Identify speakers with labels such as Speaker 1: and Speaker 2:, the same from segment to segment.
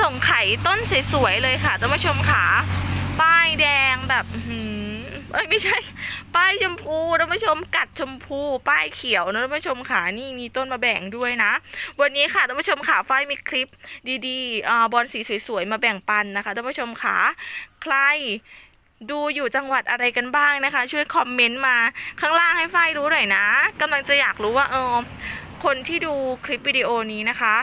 Speaker 1: ส่งไข่ต้นสวยๆเลยค่ะท่านผู้ชมค่ะ ป้ายแดงแบบเอ้ยไม่ใช่ ป้ายชมพูท่านผู้ชมกัดชมพู ป้ายเขียวนะท่านผู้ชมค่ะนี่มีต้นมาแบ่งด้วยนะ วันนี้ค่ะท่านผู้ชมค่ะฝ้ายมีคลิปดีๆอ่าบอลสีสวยๆมาแบ่งปันนะคะท่านผู้ชมค่ะใครดูอยู่จังหวัดอะไรกันบ้างนะคะ ช่วยคอมเมนต์มาข้างล่างให้ฝ้ายรู้หน่อยนะกำลังจะอยากรู้ว่าเออ คนที่ดูคลิปวิดีโอนี้นะคะ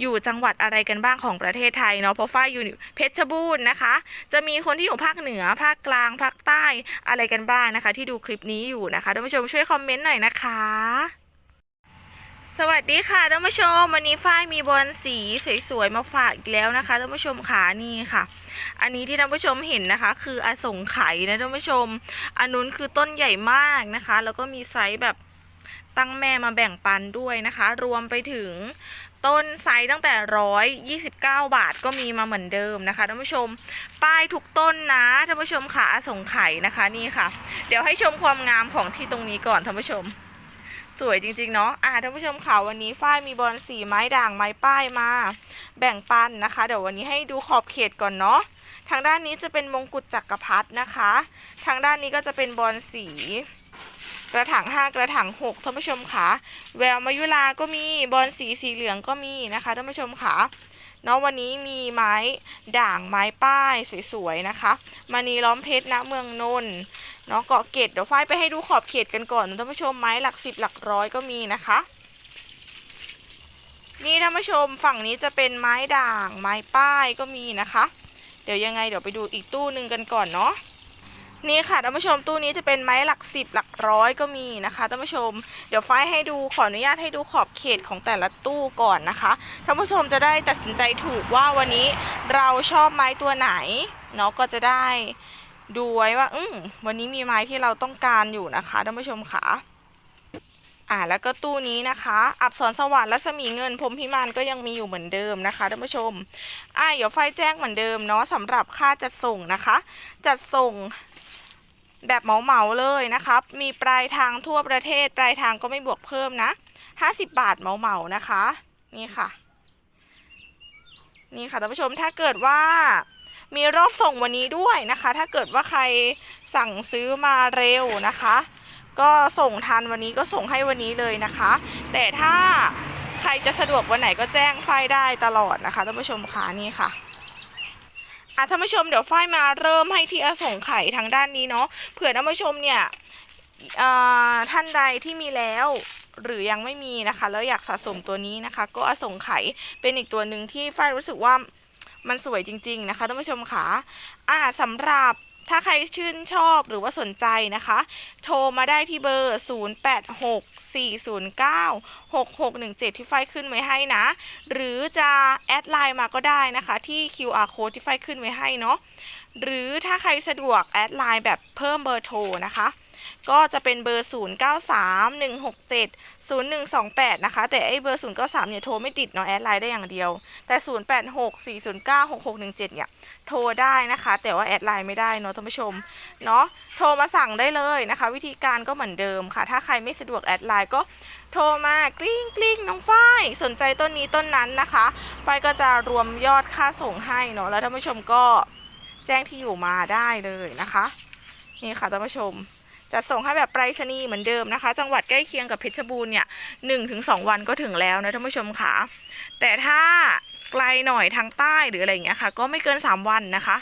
Speaker 1: อยู่จังหวัดอะไรกันบ้างของประเทศไทยเนาะเพราะฝ้ายอยู่เพชรบูรณ์นะคะ จะมีคนที่อยู่ภาคเหนือภาคกลางภาคใต้อะไรกันบ้างนะคะ ที่ดูคลิปนี้อยู่นะคะท่านผู้ชมช่วยคอมเมนต์หน่อยนะคะสวัสดีค่ะท่านผู้ชมวันนี้ฝ้ายมีบอลสีสวยๆมาฝากอีกแล้วนะคะท่านผู้ชมขานี่ค่ะ อันนี้ที่ท่านผู้ชมเห็นนะคะ คืออสงไขยนะท่านผู้ชม อันนู้นคือต้นใหญ่มากนะคะ แล้วก็มีไซส์แบบ ตั้งแม่มาแบ่งปันด้วยนะคะ รวมไปถึงต้นไซส์ตั้งแต่ร้อยยี่สิบเก้าบาทก็มีมาเหมือนเดิมนะคะท่านผู้ชม ป้ายทุกต้นนะท่านผู้ชมค่ะสงไขยนะคะนี่ค่ะ เดี๋ยวให้ชมความงามของที่ตรงนี้ก่อนท่านผู้ชม สวยจริง ๆ เนาะอ่าท่านผู้ชมค่ะวันนี้ฝ้ายมีบอลสีไม้ด่างไม้ป้ายมา แบ่งปันนะคะ เดี๋ยววันนี้ให้ดูขอบเขตก่อนเนาะทางด้านนี้จะเป็นมงกุฎจักรพรรดินะคะ ทางด้านนี้ก็จะเป็นบอลสี กระถางห้ากระถางหกท่านผู้ชมค่ะแววมายุลาก็มีบอลสีสีเหลืองก็มีนะคะท่านผู้ชมค่ะเนาะวันนี้มีไม้ด่างไม้ป้ายสวยๆนะคะมานีล้อมเพชรณเมืองนนท์เนาะเกาะเกตเดี๋ยวฝ้ายไปให้ดูขอบเขตกันก่อนท่านผู้ชมไม้หลักสิบหลักร้อยก็มีนะคะนี่ท่านผู้ชมฝั่งนี้จะเป็นไม้ด่างไม้ป้ายก็มีนะคะ เดี๋ยวยังไงเดี๋ยวไปดูอีกตู้หนึ่งกันก่อนเนาะ นี่ค่ะท่านผู้ชมตู้นี้จะเป็นไม้หลักสิบหลักร้อยก็มีนะคะท่านผู้ชม เดี๋ยวฝ้ายให้ดูขออนุญาตให้ดูขอบเขตของแต่ละตู้ก่อนนะคะท่านผู้ชมจะได้ตัดสินใจถูกว่าวันนี้เราชอบไม้ตัวไหนเนาะก็จะได้ดูไว้ว่าอืมวันนี้มีไม้ที่เราต้องการอยู่นะคะท่านผู้ชมค่ะอ่าแล้วก็ตู้นี้นะคะ อับสรสวัสดิ์รัศมีเงินพรมพิมานก็ยังมีอยู่เหมือนเดิมนะคะท่านผู้ชมอ่าเดี๋ยวไฟแจ้งเหมือนเดิมเนาะสำหรับค่าจัดส่งนะคะ จัดส่ง แบบเหมาๆเลยนะครับ มีปลายทางทั่วประเทศ ปลายทางก็ไม่บวกเพิ่มนะ 50 บาทเหมาๆนะคะ นี่ค่ะ นี่ค่ะท่านผู้ชมถ้าเกิดว่ามีรอบส่งวันนี้ด้วยนะคะ ถ้าเกิดว่าใครสั่งซื้อมาเร็วนะคะ ก็ส่งทันวันนี้ก็ส่งให้วันนี้เลยนะคะ แต่ถ้าใครจะสะดวกวันไหนก็แจ้งไฟได้ตลอดนะคะท่านผู้ชมค่ะนี่ค่ะ อะท่านผู้ชมเดี๋ยวฝ้ายมาเริ่มให้ที่อสงไข่ทางด้านนี้เนาะเผื่อท่านผู้ชมเนี่ยท่านใดที่มีแล้วหรือยังไม่มีนะคะ แล้วอยากสะสมตัวนี้นะคะ ก็อสงไข่เป็นอีกตัวหนึ่งที่ฝ้ายรู้สึกว่ามันสวยจริง ๆ นะคะท่านผู้ชมค่ะอ่าสำหรับ ถ้าใครชื่นชอบหรือว่าสนใจนะคะ โทรมาได้ที่เบอร์ 0864096617 ที่ไฟขึ้นไว้ให้นะ หรือจะแอดไลน์มาก็ได้นะคะ ที่ QR code ที่ไฟขึ้นไว้ให้เนาะหรือถ้าใครสะดวกแอดไลน์แบบเพิ่มเบอร์โทรนะคะ ก็จะเป็นเบอร์ 0931670128 นะคะ แต่ไอ้เบอร์ 093 เนี่ยโทรไม่ติดเนาะแอดไลน์ได้อย่างเดียว แต่ 0864096617 เนี่ย โทรได้นะคะ แต่ว่าแอดไลน์ไม่ได้เนาะท่านผู้ชม เนาะโทรมาสั่งได้เลยนะคะ วิธีการก็เหมือนเดิมค่ะ ถ้าใครไม่สะดวกแอดไลน์ก็โทรมากลิ้งกลิ้งน้องฝ้ายสนใจต้นนี้ต้นนั้นนะคะฝ้ายก็จะรวมยอดค่าส่งให้เนาะแล้วท่านผู้ชมก็แจ้งที่อยู่มาได้เลยนะคะ นี่ค่ะท่านผู้ชม จะส่งให้แบบไปรษณีย์เหมือนเดิมนะคะ จังหวัดใกล้เคียงกับเพชรบูรณ์เนี่ยหนึ่งถึงสองวันก็ถึงแล้วนะท่านผู้ชมค่ะแต่ถ้าไกลหน่อยทางใต้หรืออะไรอย่างเงี้ยค่ะ ก็ไม่เกิน 3 วันนะคะ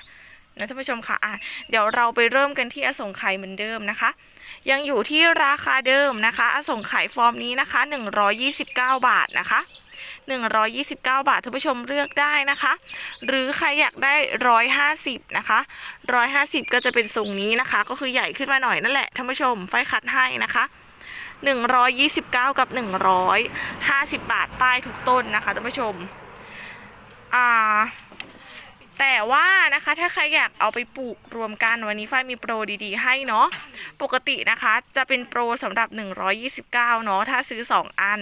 Speaker 1: นะท่านผู้ชมค่ะอะเดี๋ยวเราไปเริ่มกันที่อสงไขยเหมือนเดิมนะคะ ยังอยู่ที่ราคาเดิมนะคะ อสงไขยฟอร์มนี้นะคะ 129 บาทนะคะ 129 บาทท่านผู้ชมเลือกได้นะคะ หรือใครอยากได้ 150 นะคะ 150 ก็จะเป็นทรงนี้นะคะ ก็คือใหญ่ขึ้นมาหน่อยนั่นแหละท่านผู้ชมไฟคัดให้นะคะ129 กับ 150 บาทป้ายทุกต้นนะคะท่านผู้ชม อ่า แต่ว่านะคะถ้าใครอยากเอาไปปลูกรวมกันวันนี้ฝ้ายมีโปรดีๆ ให้เนาะ ปกตินะคะจะเป็นโปรสำหรับ 129 เนาะถ้าซื้อ 2 อัน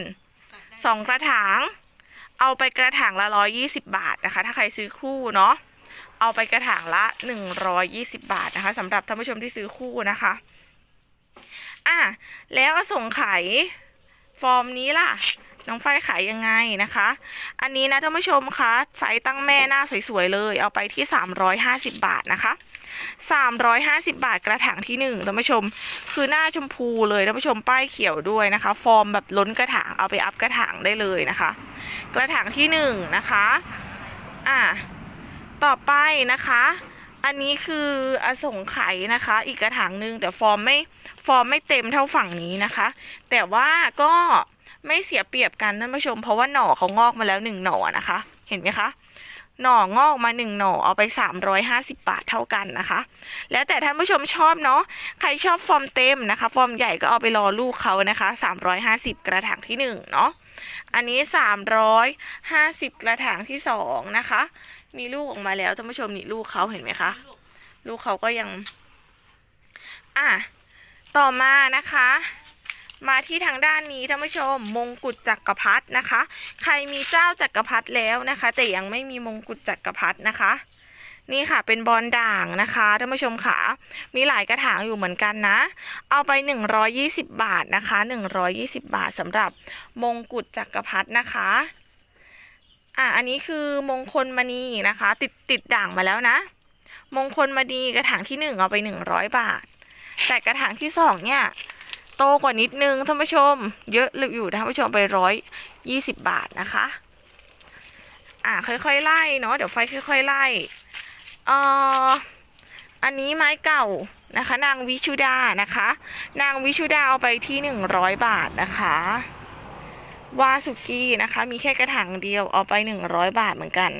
Speaker 1: 2 กระถาง เอาไปกระถางละ 120 บาทนะคะ ถ้าใครซื้อคู่เนาะเอาไปกระถางละ 120 บาทนะคะสำหรับท่านผู้ชมที่ซื้อคู่นะคะอะแล้วอสงไขยฟอร์มนี้ล่ะ น้องฝ้ายขายยังไงนะคะ อันนี้นะท่านผู้ชมคะไซส์ตั้งแม่หน้าสวยๆเลย เอาไปที่ 350 บาทนะคะ 350 บาทกระถางที่หนึ่งท่านผู้ชม คือหน้าชมพูเลยท่านผู้ชมป้ายเขียวด้วยนะคะ ฟอร์มแบบล้นกระถางเอาไปอัพกระถางได้เลยนะคะ กระถางที่หนึ่งนะคะอะต่อไปนะคะอันนี้คืออสงไขยนะคะ อีกกระถางหนึ่งแต่ฟอร์มไม่ฟอร์มไม่เต็มเท่าฝั่งนี้นะคะ แต่ว่าก็ไม่เสียเปรียบกันท่านผู้ชม เพราะว่าหน่อเขางอกมาแล้วหนึ่งหน่อนะคะ เห็นไหมคะ หน่องอกมาหนึ่งหน่อเอาไป 350 บาทเท่ากันนะคะ แล้วแต่ท่านผู้ชมชอบเนาะใครชอบฟอร์มเต็มนะคะ ฟอร์มใหญ่ก็เอาไปรอลูกเขานะคะ 350 กระถางที่หนึ่งเนาะอันนี้ 350 กระถางที่สองนะคะ มีลูกออกมาแล้วท่านผู้ชมนี่ลูกเขาเห็นไหมคะลูกเขาก็ยัง อะ ต่อมานะคะ มาที่ทางด้านนี้ท่านผู้ชม มงกุฎจักรพรรดินะคะ ใครมีเจ้าจักรพรรดิแล้วนะคะ แต่ยังไม่มีมงกุฎจักรพรรดินะคะ นี่ค่ะเป็นบอลด่างนะคะท่านผู้ชมค่ะมีหลายกระถางอยู่เหมือนกันนะ เอาไป 120 บาทนะคะ 120 บาทสำหรับมงกุฎจักรพรรดินะคะอะอันนี้คือมงคลมณีนะคะ ติดติดด่างมาแล้วนะ มงคลมณีกระถางที่หนึ่งเอาไป 100 บาท แต่กระถางที่สองเนี่ย โตกว่านิดนึงท่านผู้ชม เยอะอยู่ท่านผู้ชมไปร้อยยี่สิบบาทนะคะ อะค่อยๆไล่เนาะเดี๋ยวไฟค่อยๆไล่เอ่ออันนี้ไม้เก่านะคะ นางวิชุดานะคะ นางวิชุดาเอาไปที่หนึ่งร้อยบาทนะคะวาสุกี้นะคะ มีแค่กระถางเดียวเอาไปหนึ่งร้อยบาทเหมือนกัน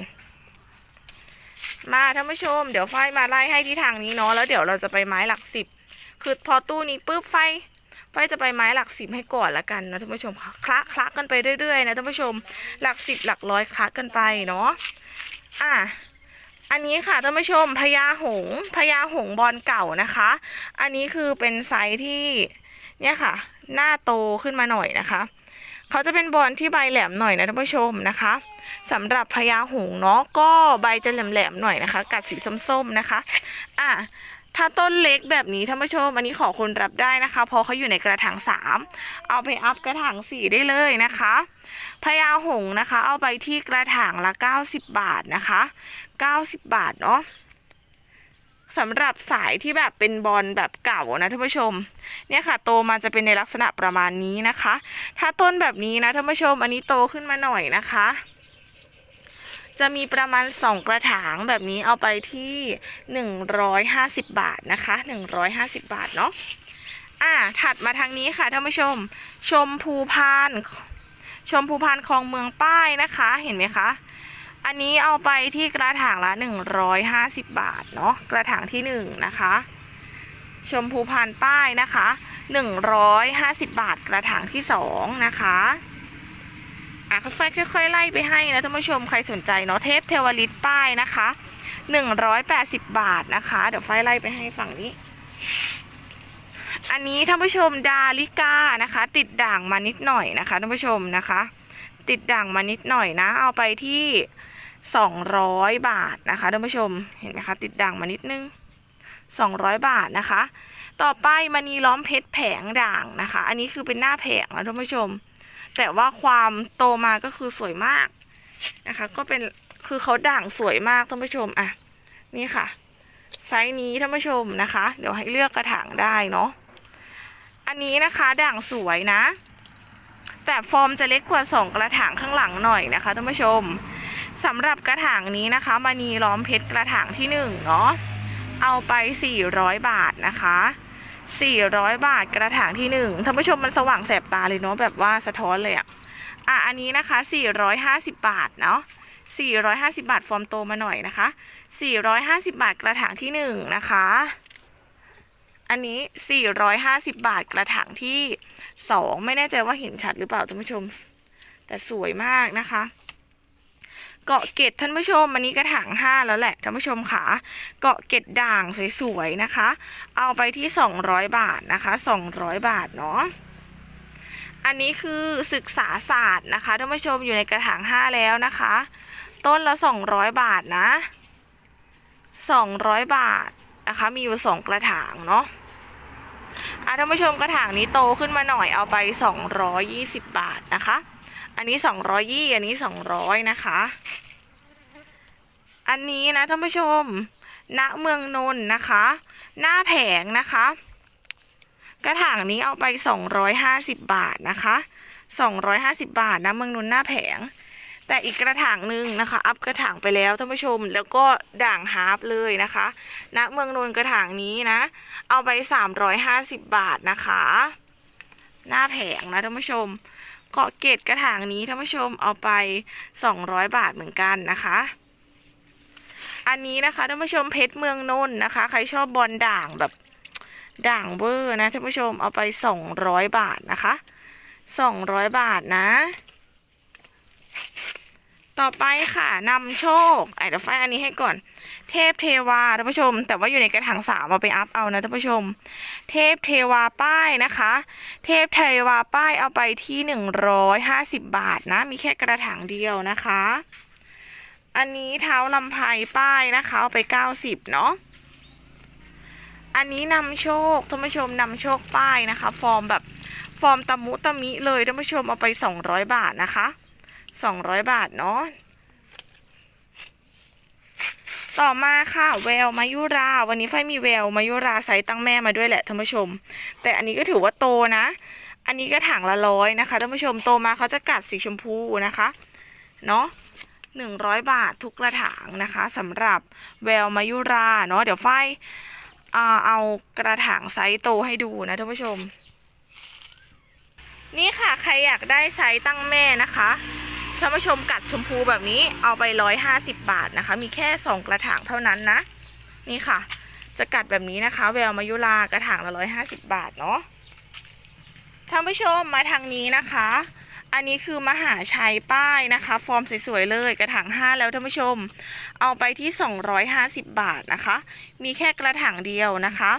Speaker 1: มาท่านผู้ชม เดี๋ยวไฟมาไล่ให้ที่ทางนี้เนาะแล้วเดี๋ยวเราจะไปไม้หลักสิบคือพอตู้นี้ปุ๊บไฟ ไฟจะไปไม้หลักสิบให้ก่อนละกันนะท่านผู้ชมค่ะคละคละกันไปเรื่อยๆนะท่านผู้ชม หลักสิบหลักร้อยคละกันไปเนาะอะอันนี้ค่ะท่านผู้ชมพญาหงพญาหงบอลเก่านะคะ อันนี้คือเป็นไซส์ที่เนี่ยค่ะ หน้าโตขึ้นมาหน่อยนะคะเขาจะเป็นบอลที่ใบแหลมหน่อยนะท่านผู้ชมนะคะสำหรับพญาหงเนาะก็ใบจะแหลมๆหน่อยนะคะ กัดสีส้มๆนะคะ อะ ถ้าต้นเล็กแบบนี้ท่านผู้ชมอันนี้ขอคนรับได้นะคะ เพราะเขาอยู่ในกระถางสามเอาไปอัพกระถางสี่ได้เลยนะคะพญาหงนะคะ เอาไปที่กระถางละ 90 บาทนะคะ90 บาทเนาะสำหรับสายที่แบบเป็นบอลแบบเก่านะท่านผู้ชม เนี่ยค่ะ โตมาจะเป็นในลักษณะประมาณนี้นะคะ ถ้าต้นแบบนี้นะท่านผู้ชม อันนี้โตขึ้นมาหน่อยนะคะ จะมีประมาณ 2 กระถางแบบนี้เอาไปที่ 150 บาทนะคะ 150 บาทเนาะอ่าถัดมาทางนี้ค่ะท่านผู้ชม ชมพูพานชมพูพานคลองเมืองป้ายนะคะเห็นไหมคะอันนี้เอาไปที่กระถางละ 150 บาทเนาะกระถางที่ 1 นะคะ ชมพูพานป้ายนะคะ 150 บาทกระถางที่ 2 นะคะ อะค่อยๆค่อยๆไล่ไปให้นะท่านผู้ชมใครสนใจเนาะเทปเทวลิตป้ายนะคะ 180 บาทนะคะ เดี๋ยวไฟไล่ไปให้ฝั่งนี้ อันนี้ท่านผู้ชมดาลิกานะคะ ติดด่างมานิดหน่อยนะคะท่านผู้ชมนะคะ ติดด่างมานิดหน่อยนะ เอาไปที่ 200 บาทนะคะท่านผู้ชมเห็นไหมคะติดด่างมานิดนึง 200 บาทนะคะ ต่อไปมณีล้อมเพชรแผงด่างนะคะ อันนี้คือเป็นหน้าแผงนะท่านผู้ชม แต่ว่าความโตมาก็คือสวยมากนะคะ ก็เป็นคือเขาด่างสวยมากท่านผู้ชมอะนี่ค่ะ ไซส์นี้ท่านผู้ชมนะคะ เดี๋ยวให้เลือกกระถางได้เนาะอันนี้นะคะด่างสวยนะ แต่ฟอร์มจะเล็กกว่า2กระถางข้างหลังหน่อยนะคะท่านผู้ชมสำหรับกระถางนี้นะคะมณีล้อมเพชรกระถางที่1เนาะเอาไป 400 บาทนะคะ 400 บาทกระถางที่1ท่านผู้ชมมันสว่างแสบตาเลยเนาะแบบว่าสะท้อนเลยอะอะอันนี้นะคะ 450 บาทเนาะ450 บาทฟอร์มโตมาหน่อยนะคะ 450 บาทกระถางที่ 1 นะคะ อันนี้ 450 บาทกระถางที่ 2 ไม่แน่ใจว่าเห็นชัดหรือเปล่าท่านผู้ชม แต่สวยมากนะคะ เกาะเกตท่านผู้ชมอันนี้กระถาง5แล้วแหละท่านผู้ชมค่ะ เกาะเกตด่างสวยๆนะคะ เอาไปที่200บาทนะคะ200บาทเนาะอันนี้คือศึกษาศาสตร์นะคะท่านผู้ชมอยู่ในกระถาง5แล้วนะคะ ต้นละ200บาทนะ200บาทนะคะ มีอยู่2กระถางเนาะอะท่านผู้ชมกระถางนี้โตขึ้นมาหน่อยเอาไป 220 บาทนะคะ อันนี้สองร้อยยี่อันนี้สองร้อยนะคะ อันนี้นะท่านผู้ชม ณ เมืองนนท์นะคะ หน้าแผงนะคะ กระถางนี้เอาไป250บบาทนะคะ250บาทนะเมืองนนท์หน้าแผง แต่อีกกระถางหนึ่งนะคะ อัพกระถางไปแล้วท่านผู้ชม แล้วก็ด่างฮาร์ปเลยนะคะณเมืองนนท์กระถางนี้นะ เอาไป350บาทนะคะ หน้าแผงนะท่านผู้ชม เกาะเกตกระถางนี้ท่านผู้ชมเอาไป 200 บาทเหมือนกันนะคะ อันนี้นะคะท่านผู้ชมเพชรเมืองนนท์นะคะ ใครชอบบอลด่างแบบด่างเวอร์นะท่านผู้ชมเอาไปสองร้อยบาทนะคะสองร้อยบาทนะ ต่อไปค่ะนำโชคไอ้เดี๋ยวไฟอันนี้ให้ก่อน เทพเทวาท่านผู้ชม แต่ว่าอยู่ในกระถางสามเอาไปอัพเอานะท่านผู้ชม เทพเทวาป้ายนะคะ เทพเทวาป้ายเอาไปที่หนึ่งร้อยห้าสิบบาทนะ มีแค่กระถางเดียวนะคะ อันนี้เท้าลำไพป้ายนะคะ เอาไป90เนาะอันนี้นำโชคท่านผู้ชมนำโชคป้ายนะคะ ฟอร์มแบบฟอร์มตะมุตะมิเลยท่านผู้ชมเอาไป200บาทนะคะ 200บาทเนาะต่อมาค่ะแววมายุรา วันนี้ไฟมีแววมายุราไซส์ตั้งแม่มาด้วยแหละท่านผู้ชม แต่อันนี้ก็ถือว่าโตนะ อันนี้ก็ถังละร้อยนะคะท่านผู้ชมโตมาเขาจะกัดสีชมพูนะคะเนาะหนึ่งร้อยบาททุกกระถางนะคะสำหรับแววมายุราเนาะเดี๋ยวไฟเอากระถางไซส์โตให้ดูนะท่านผู้ชม นี่ค่ะใครอยากได้ไซส์ตั้งแม่นะคะ ท่านผู้ชมกัดชมพูแบบนี้เอาไปร้อยห้าสิบบาทนะคะ มีแค่สองกระถางเท่านั้นนะ นี่ค่ะ จะกัดแบบนี้นะคะ แววมายุรากระถางละร้อยห้าสิบบาทเนาะท่านผู้ชมมาทางนี้นะคะ อันนี้คือมหาชัยป้ายนะคะ ฟอร์มสวยๆเลยกระถาง5 แล้วท่านผู้ชม เอาไปที่ 250 บาทนะคะ มีแค่กระถางเดียวนะคะ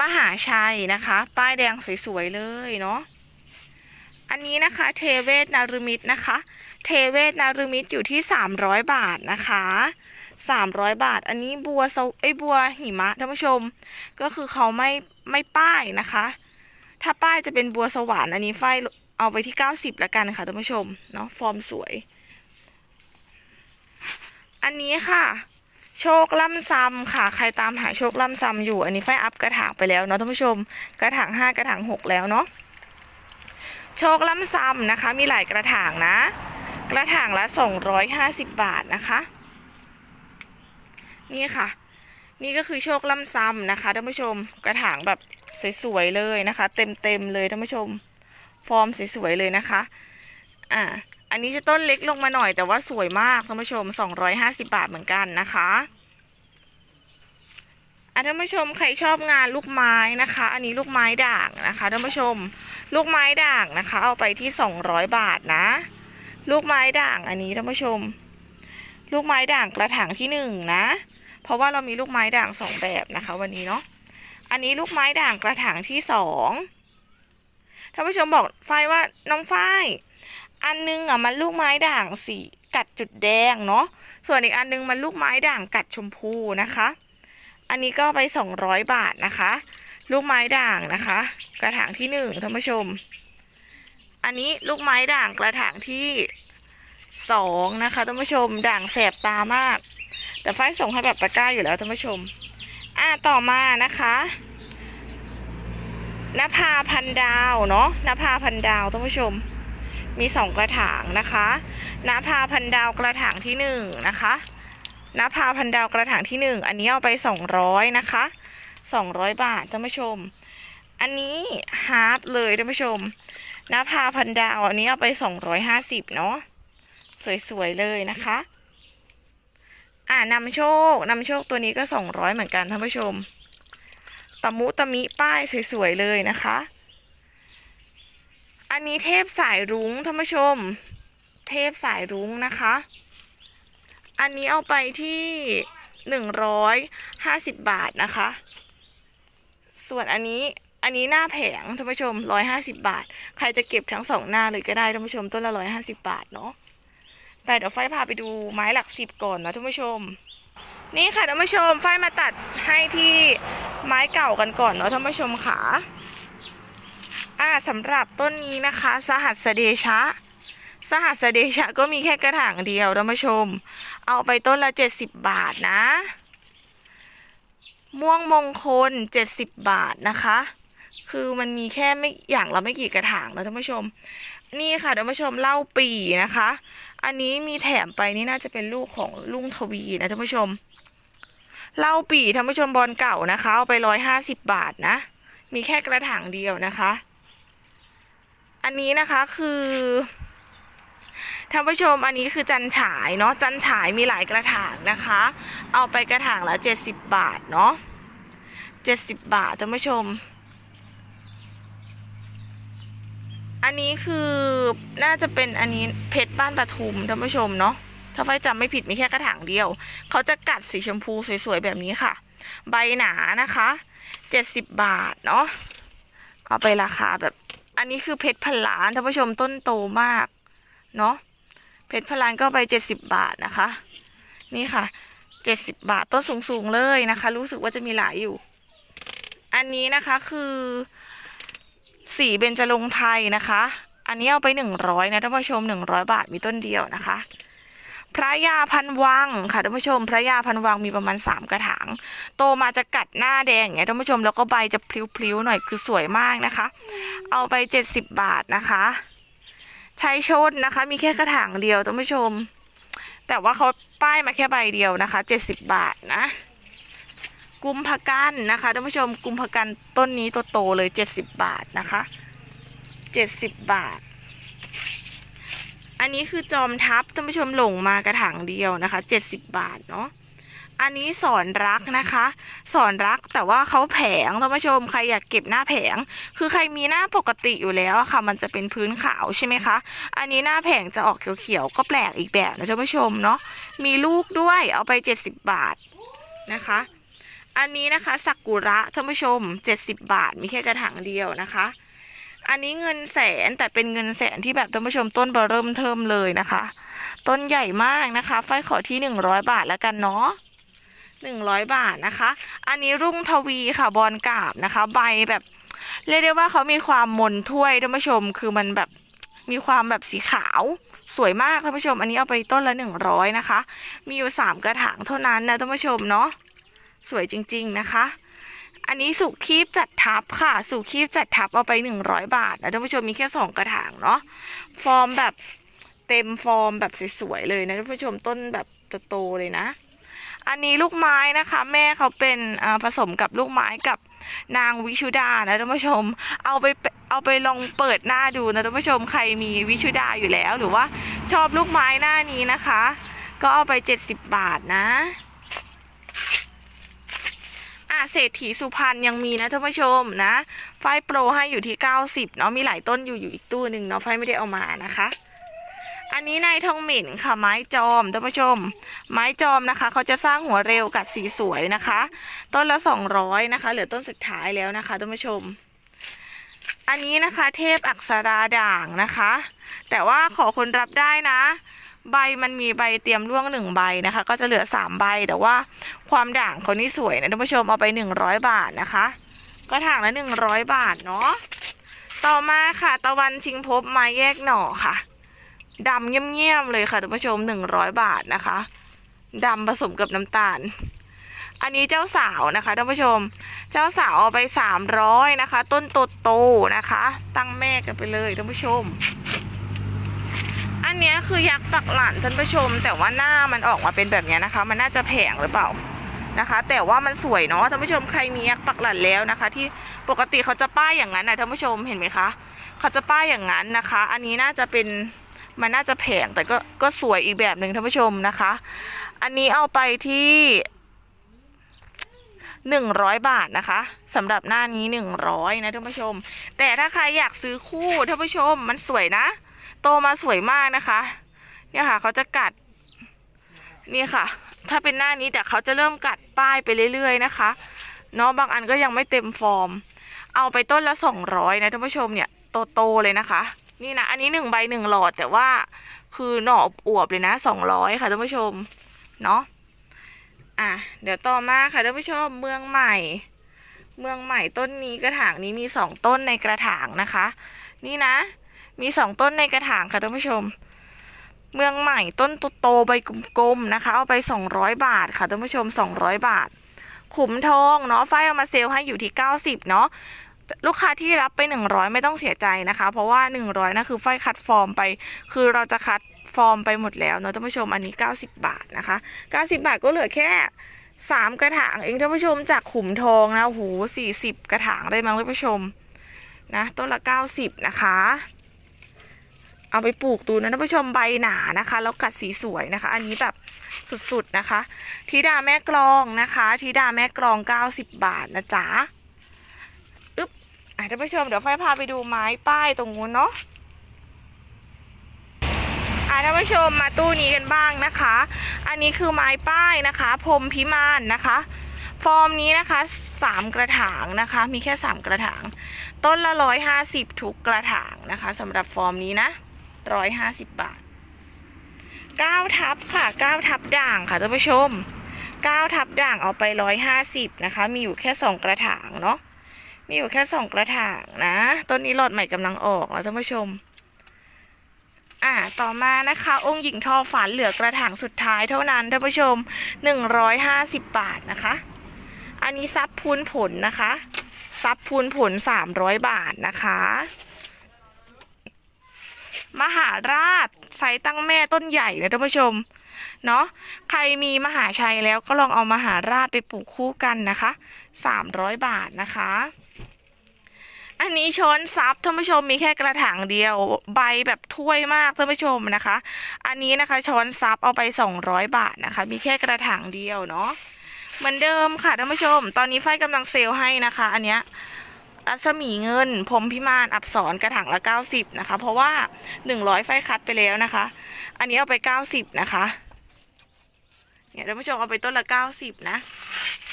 Speaker 1: มหาชัยนะคะ ป้ายแดงสวยๆเลยเนาะ อันนี้นะคะเทเวศนารุมิตนะคะ เทเวศนารุมิตอยู่ที่ 300 บาทนะคะ 300 บาท อันนี้บัวเซาไอยบัวหิมะท่านผู้ชม ก็คือเขาไม่ไม่ป้ายนะคะ ถ้าป้ายจะเป็นบัวสวรรค์อันนี้ไฟเอาไปที่ 90แล้วกันค่ะท่านผู้ชมเนาะฟอร์มสวย อันนี้ค่ะ โชคล่ำซ้ำค่ะ ใครตามหาโชคล่ำซ้ำอยู่ อันนี้ไฟอัพกระถางไปแล้วเนาะท่านผู้ชม กระถาง5กระถาง6แล้วเนาะ โชคล่ำซ้ำนะคะ มีหลายกระถางนะ กระถางละ 250 บาทนะคะ นี่ค่ะ นี่ก็คือโชคล่ำซ้ำนะคะท่านผู้ชมกระถางแบบสวยๆเลยนะคะ เต็มๆเลยท่านผู้ชม ฟอร์มสวยๆเลยนะคะอ่าอันนี้จะต้นเล็กลงมาหน่อยแต่ว่าสวยมากท่านผู้ชม 250 บาทเหมือนกันนะคะ อะท่านผู้ชมใครชอบงานลูกไม้นะคะ อันนี้ลูกไม้ด่างนะคะท่านผู้ชม ลูกไม้ด่างนะคะ เอาไปที่ 200 บาทนะ ลูกไม้ด่างอันนี้ท่านผู้ชม ลูกไม้ด่างกระถางที่หนึ่งนะเพราะว่าเรามีลูกไม้ด่างสองแบบนะคะ วันนี้เนาะอันนี้ลูกไม้ด่างกระถางที่สองท่านผู้ชมบอกฝ้ายว่าน้องฝ้ายอันนึงอะมันลูกไม้ด่างสีกัดจุดแดงเนาะส่วนอีกอันนึงมันลูกไม้ด่างกัดชมพูนะคะ อันนี้ก็ไปสองร้อยบาทนะคะ ลูกไม้ด่างนะคะ กระถางที่หนึ่งท่านผู้ชม อันนี้ลูกไม้ด่างกระถางที่สองนะคะท่านผู้ชม ด่างแสบตามาก แต่ฝ้ายส่งให้แบบตะกร้าอยู่แล้วท่านผู้ชม อ่าต่อมานะคะนภาพันดาวเนาะนภาพันดาวท่านผู้ชม มีสองกระถางนะคะนภาพันดาวกระถางที่หนึ่งนะคะ นภาพันดาวกระถางที่หนึ่งอันนี้เอาไปสองร้อยนะคะสองร้อยบาทท่านผู้ชม อันนี้ฮาร์ปเลยท่านผู้ชมนภาพันดาวอันนี้เอาไปสองร้อยห้าสิบเนาะสวยๆเลยนะคะ อ่านำโชคนำโชคตัวนี้ก็สองร้อยเหมือนกันท่านผู้ชมตะมุตะมิป้ายสวยๆเลยนะคะ อันนี้เทพสายรุ้งท่านผู้ชม เทพสายรุ้งนะคะ อันนี้เอาไปที่หนึ่งร้อยห้าสิบบาทนะคะ ส่วนอันนี้อันนี้หน้าแผงท่านผู้ชมร้อยห้าสิบบาท ใครจะเก็บทั้งสองหน้าเลยก็ได้ท่านผู้ชมต้นละร้อยห้าสิบบาทเนาะแต่เดี๋ยวไฟพาไปดูไม้หลักสิบก่อนนะท่านผู้ชม นี่ค่ะท่านผู้ชมฝ้ายมาตัดให้ที่ไม้เก่ากันก่อนเนาะท่านผู้ชมค่ะอ่าสำหรับต้นนี้นะคะ สหัสเดชะ สหัสเดชะก็มีแค่กระถางเดียวท่านผู้ชม เอาไปต้นละเจ็ดสิบบาทนะ ม่วงมงคลเจ็ดสิบบาทนะคะ คือมันมีแค่ไม่อย่างละไม่กี่กระถางนะท่านผู้ชม นี่ค่ะท่านผู้ชมเหล้าปีนะคะ อันนี้มีแถมไปนี่น่าจะเป็นลูกของลุงทวีนะท่านผู้ชมเหล้าปีท่านผู้ชมบอลเก่านะคะเอาไปร้อยห้าสิบบาทนะ มีแค่กระถางเดียวนะคะ อันนี้นะคะคือ ท่านผู้ชมอันนี้คือจันฉายเนาะจันฉายมีหลายกระถางนะคะ เอาไปกระถางละเจ็ดสิบบาทเนาะเจ็ดสิบบาทท่านผู้ชม อันนี้คือน่าจะเป็นอันนี้เพชรบ้านปทุมท่านผู้ชมเนาะถ้าไฟจำไม่ผิดมีแค่กระถางเดียว เขาจะกัดสีชมพูสวยๆแบบนี้ค่ะ ใบหนานะคะเจ็ดสิบบาทเนาะเอาไปราคาแบบอันนี้คือเพชรพันล้านท่านผู้ชมต้นโตมาก เนาะ เพชรพลานก็ไปเจ็ดสิบบาทนะคะ นี่ค่ะเจ็ดสิบบาทต้นสูงๆเลยนะคะ รู้สึกว่าจะมีหลายอยู่ อันนี้นะคะคือสีเบญจรงไทยนะคะ อันนี้เอาไปหนึ่งร้อยนะท่านผู้ชมหนึ่งร้อยบาทมีต้นเดียวนะคะ พระยาพันวังค่ะท่านผู้ชม พระยาพันวังมีประมาณสามกระถาง โตมาจะกัดหน้าแดงอย่างเงี้ยท่านผู้ชมแล้วก็ใบจะพลิ้วๆหน่อยคือสวยมากนะคะ เอาไปเจ็ดสิบบาทนะคะ ใช้ชนนะคะ มีแค่กระถางเดียวท่านผู้ชม แต่ว่าเขาป้ายมาแค่ใบเดียวนะคะเจ็ดสิบบาทนะ กุมภกันนะคะท่านผู้ชมกุมภกันต้นนี้ตัวโตเลยเจ็ดสิบบาทนะคะเจ็ดสิบบาท อันนี้คือจอมทัพท่านผู้ชมหลงมากระถางเดียวนะคะเจ็ดสิบบาทเนาะ อันนี้สอนรักนะคะ สอนรักแต่ว่าเขาแผงท่านผู้ชมใครอยากเก็บหน้าแผง คือใครมีหน้าปกติอยู่แล้วอะค่ะ มันจะเป็นพื้นขาวใช่ไหมคะ อันนี้หน้าแผงจะออกเขียวๆก็แปลกอีกแบบนะท่านผู้ชมเนาะมีลูกด้วยเอาไปเจ็ดสิบบาทนะคะ อันนี้นะคะสักกุระท่านผู้ชม 70 บาทมีแค่กระถางเดียวนะคะอันนี้เงินแสนแต่เป็นเงินแสนที่แบบท่านผู้ชมต้นเบอร์เริ่มเทิมเลยนะคะ ต้นใหญ่มากนะคะ ไฟขอที่100บาทแล้วกันเนาะ 100 บาทนะคะ อันนี้รุ่งทวีค่ะบอลกาบนะคะ ใบแบบเรียกได้ว่าเขามีความมนถ้วยท่านผู้ชม คือมันแบบมีความแบบสีขาวสวยมากท่านผู้ชม อันนี้เอาไปต้นละ 100 นะคะ มีอยู่ 3 กระถางเท่านั้นนะท่านผู้ชมเนาะสวยจริง ๆนะคะ อันนี้สุคีบจัดทับค่ะ สุคีบจัดทับเอาไป 100 บาทนะท่านผู้ชมมีแค่ 2 กระถางเนาะฟอร์มแบบเต็มฟอร์มแบบสวยๆเลยนะท่านผู้ชมต้นแบบโตๆเลยนะ อันนี้ลูกไม้นะคะ แม่เขาเป็นผสมกับลูกไม้กับนางวิชุดานะท่านผู้ชม เอาไปเอาไปลองเปิดหน้าดูนะท่านผู้ชมใครมีวิชุดาอยู่แล้ว หรือว่าชอบลูกไม้หน้านี้นะคะ ก็เอาไป 70 บาทนะอะเศรษฐีสุพรรณยังมีนะท่านผู้ชมนะ ไฟโปรให้อยู่ที่ 90เนาะมีหลายต้นอยู่อยู่อีกตู้หนึ่งเนาะไฟไม่ได้เอามานะคะ อันนี้นายทองหมิ่นค่ะไม้จอมท่านผู้ชม ไม้จอมนะคะ เขาจะสร้างหัวเร็วกัดสีสวยนะคะ ต้นละ200นะคะ เหลือต้นสุดท้ายแล้วนะคะท่านผู้ชม อันนี้นะคะ เทพอักษราด่างนะคะ แต่ว่าขอคนรับได้นะ ใบมันมีใบเตรียมร่วงหนึ่งใบนะคะ ก็จะเหลือสามใบแต่ว่าความด่างคนนี้สวยนะท่านผู้ชมเอาไปหนึ่งร้อยบาทนะคะก็ถางละหนึ่งร้อยบาทเนาะต่อมาค่ะ ตะวันชิงพบไม้แยกหน่อค่ะ ดำเงียบๆเลยค่ะท่านผู้ชมหนึ่งร้อยบาทนะคะดำผสมกับน้ำตาล อันนี้เจ้าสาวนะคะท่านผู้ชม เจ้าสาวเอาไปสามร้อยนะคะ ต้นโตๆนะคะ ตั้งแม่กันไปเลยท่านผู้ชม อันนี้คือยักษ์ปักหลันท่านผู้ชม แต่ว่าหน้ามันออกมาเป็นแบบนี้นะคะ มันน่าจะแพงหรือเปล่านะคะ แต่ว่ามันสวยเนาะท่านผู้ชมใครมียักษ์ปักหลันแล้วนะคะ ที่ปกติเขาจะป้ายอย่างนั้นนะท่านผู้ชมเห็นไหมคะเขาจะป้ายอย่างนั้นนะคะ อันนี้น่าจะเป็น มันน่าจะแพงแต่ก็ก็สวยอีกแบบหนึ่งท่านผู้ชมนะคะ อันนี้เอาไปที่หนึ่งร้อยบาทนะคะสำหรับหน้านี้หนึ่งร้อยนะท่านผู้ชม แต่ถ้าใครอยากซื้อคู่ท่านผู้ชมมันสวยนะ โตมาสวยมากนะคะ เนี่ยค่ะเขาจะกัดนี่ค่ะ ถ้าเป็นหน้านี้แต่เขาจะเริ่มกัดป้ายไปเรื่อยๆนะคะเนาะบางอันก็ยังไม่เต็มฟอร์ม เอาไปต้นละสองร้อยนะท่านผู้ชมเนี่ยโตๆเลยนะคะ นี่นะ อันนี้หนึ่งใบหนึ่งหลอด แต่ว่าคือหน่ออวบเลยนะสองร้อยค่ะท่านผู้ชม เนาะอะ เดี๋ยวต่อมาค่ะท่านผู้ชมเมืองใหม่ เมืองใหม่ต้นนี้กระถางนี้มีสองต้นในกระถางนะคะ นี่นะ มีสองต้นในกระถางค่ะท่านผู้ชม เมืองใหม่ต้นโตๆใบกลมๆนะคะ เอาไป200บาทค่ะท่านผู้ชม200บาท ขุมทองเนาะฝ้ายเอามาเซลให้อยู่ที่90เนาะ ลูกค้าที่รับไป 100 ไม่ต้องเสียใจนะคะ เพราะว่า 100นะคือฝ้ายคัดฟอร์มไป คือเราจะคัดฟอร์มไปหมดแล้วเนาะท่านผู้ชมอันนี้ 90 บาทนะคะ 90 บาทก็เหลือแค่3กระถางเองท่านผู้ชมจากขุมทองนะโอ้โห40กระถางได้มั้งท่านผู้ชมนะต้นละ90นะคะ เอาไปปลูกดูนะท่านผู้ชมใบหนานะคะ แล้วกัดสีสวยนะคะ อันนี้แบบสุดๆนะคะธิดาแม่กลองนะคะธิดาแม่กลอง90บาทนะจ๊ะ อะท่านผู้ชมเดี๋ยวไฟพาไปดูไม้ป้ายตรงนู้นเนาะอะท่านผู้ชมมาตู้นี้กันบ้างนะคะ อันนี้คือไม้ป้ายนะคะ พรมพิมานนะคะ ฟอร์มนี้นะคะสามกระถางนะคะ มีแค่สามกระถาง ต้นละร้อยห้าสิบทุกกระถางนะคะสำหรับฟอร์มนี้นะร้อยห้าสิบบาทเก้าทับค่ะเก้าทับด่างค่ะท่านผู้ชมเก้าทับด่างเอาไปร้อยห้าสิบนะคะ มีอยู่แค่สองกระถางเนาะ มีอยู่แค่สองกระถางนะ ต้นนี้หลอดใหม่กำลังออกนะท่านผู้ชม อ่า ต่อมานะคะ องค์หญิงทอฝันเหลือกระถางสุดท้ายเท่านั้นท่านผู้ชมหนึ่งร้อยห้าสิบบาทนะคะ อันนี้ซับพูนผลนะคะ ซับพูนผลสามร้อยบาทนะคะ มหาราชไซส์ตั้งแม่ต้นใหญ่นะท่านผู้ชมเนาะใครมีมหาชัยแล้วก็ลองเอามหาราชไปปลูกคู่กันนะคะสามร้อยบาทนะคะ อันนี้ช้อนซับท่านผู้ชมมีแค่กระถางเดียว ใบแบบถ้วยมากท่านผู้ชมนะคะ อันนี้นะคะช้อนซับเอาไป 200 บาทนะคะ มีแค่กระถางเดียวเนาะเหมือนเดิมค่ะท่านผู้ชม ตอนนี้ไฟกำลังเซลให้นะคะ อันเนี้ยรัศมีเงินพรมพิมานอับสรกระถางละ 90 นะคะ เพราะว่า 100 ไฟคัดไปแล้วนะคะ อันนี้เอาไป 90 นะคะเนี่ยท่านผู้ชมเอาไปต้นละ 90 นะ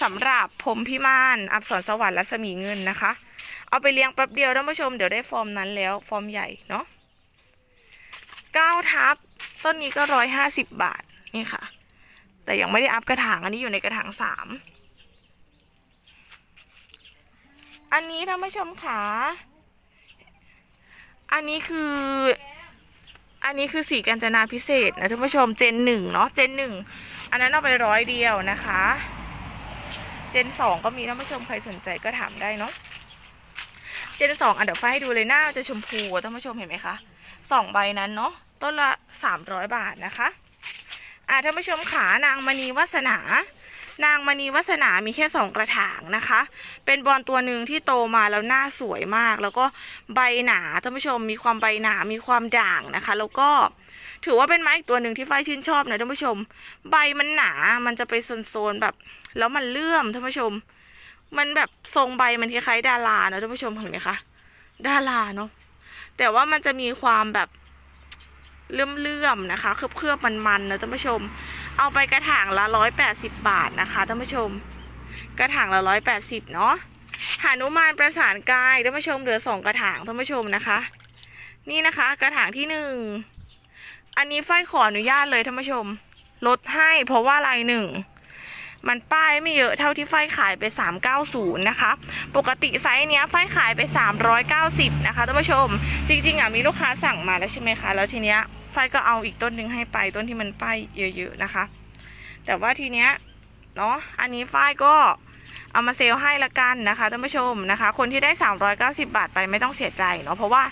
Speaker 1: สำหรับพรมพิมานอับสรสวรรค์รัศมีเงินนะคะ เอาไปเลี้ยงแป๊บเดียวท่านผู้ชมเดี๋ยวได้ฟอร์มนั้นแล้วฟอร์มใหญ่เนาะเก้าทับต้นนี้ก็ร้อยห้าสิบบาทนี่ค่ะ แต่ยังไม่ได้อัพกระถางอันนี้อยู่ในกระถางสามอันนี้ท่านผู้ชมขาอันนี้คือ อันนี้คือสีกัญจนาพิเศษนะท่านผู้ชมเจนหนึ่งเนาะเจนหนึ่งอันนั้นเอาไปร้อยเดียวนะคะ เจนสองก็มีท่านผู้ชมใครสนใจก็ถามได้เนาะ เจนสองอะเดี๋ยวไฟให้ดูเลยหน้าจะชมพูอะท่านผู้ชมเห็นไหมคะสองใบนั้นเนาะต้นละสามร้อยบาทนะคะอะท่านผู้ชมขานางมณีวาสนานางมณีวาสนามีแค่สองกระถางนะคะ เป็นบอลตัวหนึ่งที่โตมาแล้วหน้าสวยมาก แล้วก็ใบหนาท่านผู้ชมมีความใบหนา มีความด่างนะคะ แล้วก็ถือว่าเป็นไม้อีกตัวหนึ่งที่ไฟชื่นชอบนะท่านผู้ชม ใบมันหนา มันจะไปโซนๆแบบ แล้วมันเลื่อมท่านผู้ชม มันแบบทรงใบมันคล้ายๆดาราเนอะท่านผู้ชมเห็นไหมคะดาราเนาะแต่ว่ามันจะมีความแบบเลื่อมๆนะคะเคลือบๆมันๆนะท่านผู้ชม เอาไปกระถางละร้อยแปดสิบบาทนะคะท่านผู้ชม กระถางละร้อยแปดสิบเนาะหานุมานประสานกายท่านผู้ชมเหลือสองกระถางท่านผู้ชมนะคะ นี่นะคะกระถางที่หนึ่งอันนี้ไฟขออนุญาตเลยท่านผู้ชม ลดให้เพราะว่าลายหนึ่ง มันป้ายไม่เยอะเท่าที่ไฟขายไป 390 นะคะ ปกติไซส์เนี้ยไฟขายไป 390 นะคะท่านผู้ชม จริงๆอะมีลูกค้าสั่งมาแล้วใช่ไหมคะ แล้วทีเนี้ยไฟก็เอาอีกต้นหนึ่งให้ไปต้นที่มันป้ายเยอะๆนะคะ แต่ว่าทีเนี้ยเนาะอันนี้ไฟก็เอามาเซลให้ละกันนะคะท่านผู้ชมนะคะ คนที่ได้ 390 บาทไปไม่ต้องเสียใจเนาะเพราะว่า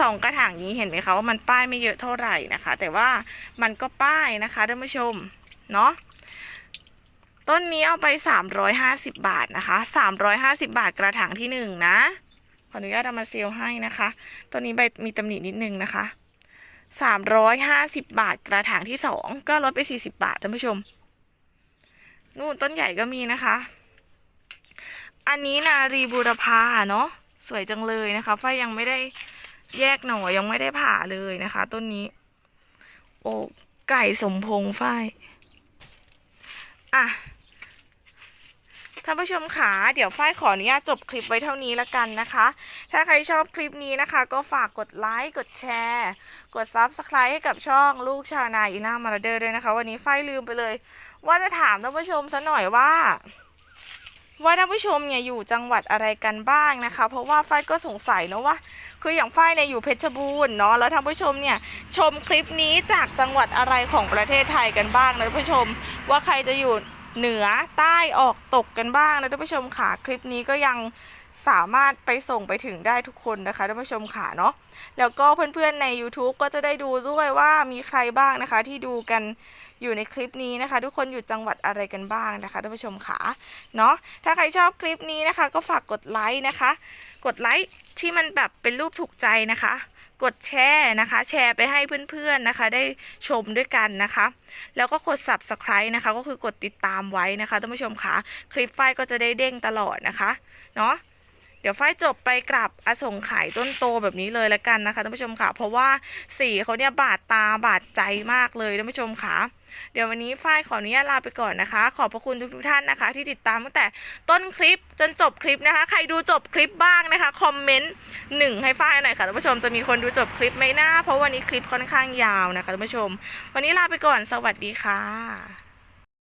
Speaker 1: สองกระถางนี้เห็นไหมคะว่ามันป้ายไม่เยอะเท่าไหร่นะคะ แต่ว่ามันก็ป้ายนะคะท่านผู้ชมเนาะ ต้นนี้เอาไป 350 บาทนะคะ 350 บาทกระถางที่หนึ่งนะ ขออนุญาตเอามาเซลให้นะคะ ต้นนี้ใบมีตำหนินิดนึงนะคะ 350 บาทกระถางที่สองก็ลดไป 40 บาทท่านผู้ชม นู่นต้นใหญ่ก็มีนะคะ อันนี้นารีบูรพาเนาะสวยจังเลยนะคะไฟยังไม่ได้แยกหน่อยังไม่ได้ผ่าเลยนะคะ ต้นนี้ โอ้ไก่สมพงษ์ไฟอะ ท่านผู้ชมขาเดี๋ยวฝ้ายขออนุญาตจบคลิปไว้เท่านี้ละกันนะคะ ถ้าใครชอบคลิปนี้นะคะ ก็ฝากกดไลค์กดแชร์ กด Subscribe ให้กับช่องลูกชาวนาอีน่ามาราเดอร์ด้วยนะคะ วันนี้ฝ้ายลืมไปเลย ว่าจะถามท่านผู้ชมซะหน่อยว่าว่าท่านผู้ชมเนี่ยอยู่จังหวัดอะไรกันบ้างนะคะ เพราะว่าฝ้ายก็สงสัยนะว่า คืออย่างฝ้ายเนี่ยอยู่เพชรบูรณ์เนาะแล้วท่านผู้ชมเนี่ยชมคลิปนี้จากจังหวัดอะไรของประเทศไทยกันบ้างนะท่านผู้ชม ว่าใครจะอยู่ เหนือใต้ออกตกกันบ้างนะท่านผู้ชมค่ะคลิปนี้ก็ยังสามารถไปส่งไปถึงได้ทุกคนนะคะท่านผู้ชมค่ะเนาะแล้วก็เพื่อนๆใน YouTube ก็จะได้ดูด้วยว่ามีใครบ้างนะคะ ที่ดูกันอยู่ในคลิปนี้นะคะ ทุกคนอยู่จังหวัดอะไรกันบ้างนะคะท่านผู้ชมค่ะเนาะถ้าใครชอบคลิปนี้นะคะ ก็ฝากกดไลค์นะคะ กดไลค์ที่มันแบบเป็นรูปถูกใจนะคะ กดแชร์นะคะ แชร์ไปให้เพื่อนๆนะคะ ได้ชมด้วยกันนะคะ แล้วก็กด subscribe นะคะ ก็คือกดติดตามไว้นะคะท่านผู้ชมค่ะคลิปไฟก็จะได้เด้งตลอดนะคะเนาะเดี๋ยวไฟจบไปกลับอสงไขยต้นโตแบบนี้เลยละกันนะคะท่านผู้ชมค่ะ เพราะว่าสีเขาเนี่ยบาดตาบาดใจมากเลยท่านผู้ชมค่ะ เดี๋ยววันนี้ฝ้ายขออนุญาตลาไปก่อนนะคะ ขอบพระคุณทุกๆท่านนะคะ ที่ติดตามตั้งแต่ต้นคลิปจนจบคลิปนะคะ ใครดูจบคลิปบ้างนะคะคอมเมนต์หนึ่งให้ฝ้ายหน่อยค่ะท่านผู้ชมจะมีคนดูจบคลิปไหมนะเพราะวันนี้คลิปค่อนข้างยาวนะคะท่านผู้ชม วันนี้ลาไปก่อนสวัสดีค่ะ